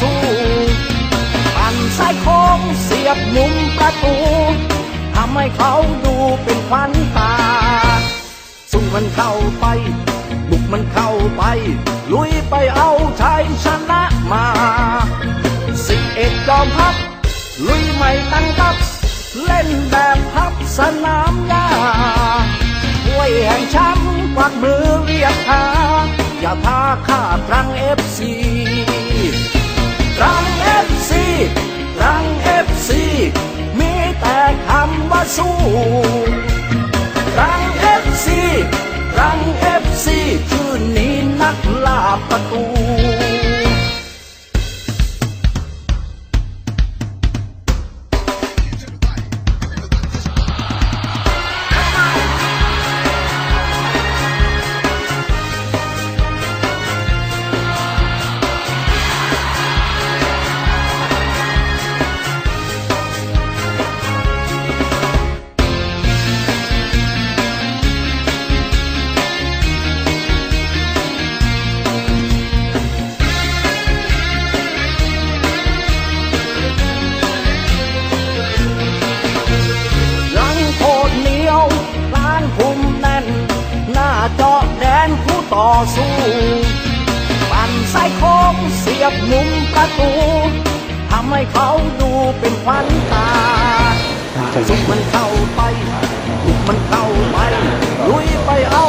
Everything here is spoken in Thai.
สู้ปั่นสายโค้งเสียบมุมประตูทำให้เขาดูเป็นควันตา สู้มันเข้าไป บุกมันเข้าไป ลุยไปเอาชัยชนะมาสิบเอ็ดจอมพับ ลุยไม่ตั้งทับ เล่นแบบพับสนามหญ้าถ้วยแห่งชมป์กวักมือเรียกหาอย่าพาข้าตรังเอฟซี สู้รังเอฟซีรังเอฟซีคืนนี้นักล่าประตู เจาะแดนคู่ต่อสู้ปั่นสายโค้งเสียบมุมประตูทำให้เขาดูเป็นควันตาสุกมันเข้าไปบุกมันเข้าไปลุยไปเอา